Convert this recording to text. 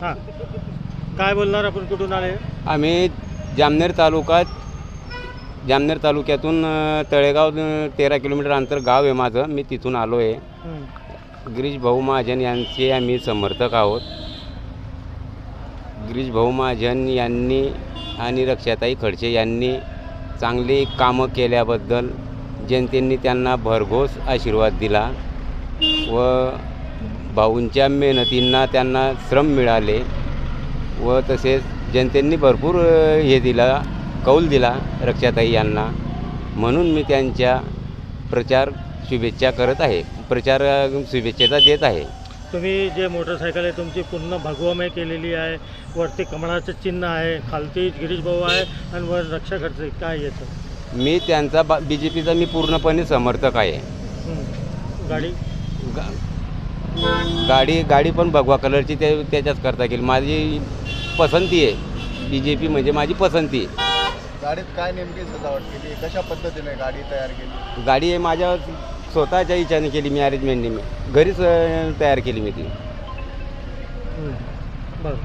हां. काय बोलणार आपण? कुठून आले? आम्ही जामनेर तालुक्यात जामनेर तालुक्यातून अ, तळेगाव अ, तेरा किलोमीटर अंतर गाव आहे माझं. मी तिथून आलो आहे. हं. गिरीश भाऊ महाजन यांचे आम्ही समर्थक आहोत. गिरीश भाऊ महाजन यांनी आणि रक्षाताई खडसे यांनी चांगली कामं केल्याबद्दल जनतेने त्यांना भरघोस आशीर्वाद दिला व भाऊंच्या मेहनतींना त्यांना श्रम मिळाले व तसेच जनतेने भरपूर हे दिला कौल दिला रक्षाताई यांना. म्हणून मी त्यांच्या प्रचार शुभेच्छा करत आहे प्रचार शुभेच्छेचा देत आहे. तुम्ही जे मोटरसायकल आहे तुमची पूर्ण भगवामय केलेली आहे वरती कमळाचं चिन्ह आहे खालती गिरीश भाऊ आहे आणि वर रक्षा खर्च काय याचं मी त्यांचा बा बी जे पीचा मी पूर्णपणे समर्थक आहे. गाडी? गा गाडी गाडी पण भगवा कलरची ते त्याच्याच करता येईल. माझी पसंती आहे. बी जे पी म्हणजे माझी पसंती आहे. गाडीत काय नेमकी सजावट केली कशा पद्धतीने गाडी तयार केली? गाडी आहे माझ्या स्वतःच्या इच्छाने केली मी अरेंजमेंटने मी घरीच अ, तयार केली मी ती. हं. बरं.